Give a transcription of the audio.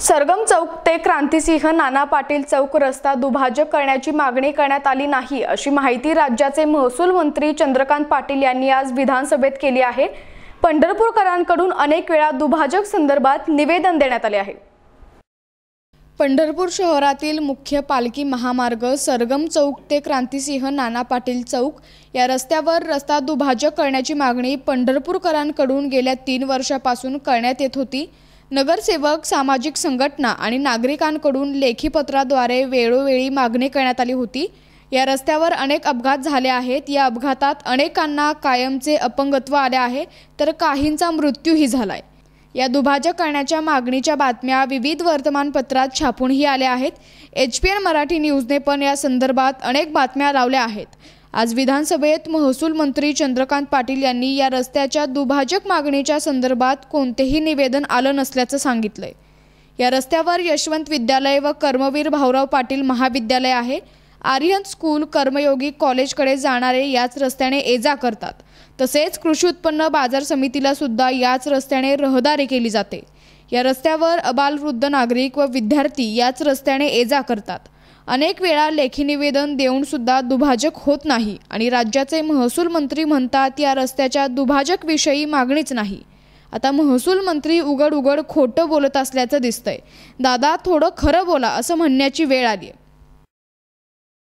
सरगम चौक ते क्रांतिसिंह नाना पाटील चौक रस्ता दुभाजक करण्याची मागणी करण्यात आली नाही अशी माहिती राज्याचे महसूल मंत्री चंद्रकांत पाटील यांनी आज विधानसभेत केली आहे. पंढरपूरकरांकडून अनेक वेळा दुभाजक संदर्भात निवेदन देण्यात आले आहे. पंढरपूर शहरातील मुख्य पालखी महामार्ग सरगम चौक ते क्रांतिसिंह नाना पाटील चौक या रस्त्यावर रस्ता दुभाजक करण्याची मागणी पंढरपूरकरांकडून गेल्या तीन वर्षापासून करण्यात येत होती. नगरसेवक सामाजिक संघटना आणि नागरिकांकडून लेखी पत्राद्वारे वेळोवेळी मागणी करण्यात आली होती. या रस्त्यावर अनेक अपघात झाले आहेत. या अपघातात अनेकांना कायमचे अपंगत्व आले आहे तर काहींचा मृत्यूही झालाय. या दुभाजक करण्याच्या मागणीच्या बातम्या विविध वर्तमानपत्रात छापूनही आल्या आहेत. एच पी एन मराठी न्यूजने पण या संदर्भात अनेक बातम्या लावल्या आहेत. आज विधानसभेत महसूल मंत्री चंद्रकांत पाटील यांनी या रस्त्याच्या दुभाजक मागणीच्या संदर्भात कोणतेही निवेदन आलं नसल्याचं सांगितलंय. या रस्त्यावर यशवंत विद्यालय व कर्मवीर भाऊराव पाटील महाविद्यालय आहे. आर्यन स्कूल कर्मयोगी कॉलेजकडे जाणारे याच रस्त्याने ये जा करतात. तसेच कृषी उत्पन्न बाजार समितीला सुद्धा याच रस्त्याने रहदारी केली जाते. या रस्त्यावर अबालवृद्ध नागरिक व विद्यार्थी याच रस्त्याने ये जा करतात. अनेक वेळा लेखी निवेदन देऊन सुद्धा दुभाजक होत नाही आणि राज्याचे महसूल मंत्री म्हणतात या रस्त्याच्या दुभाजक विषयी मागणीच नाही. आता महसूल मंत्री उघड उघड खोटं बोलत असल्याचं दिसतंय. दादा थोडं खरं बोला असं म्हणण्याची वेळ आली आहे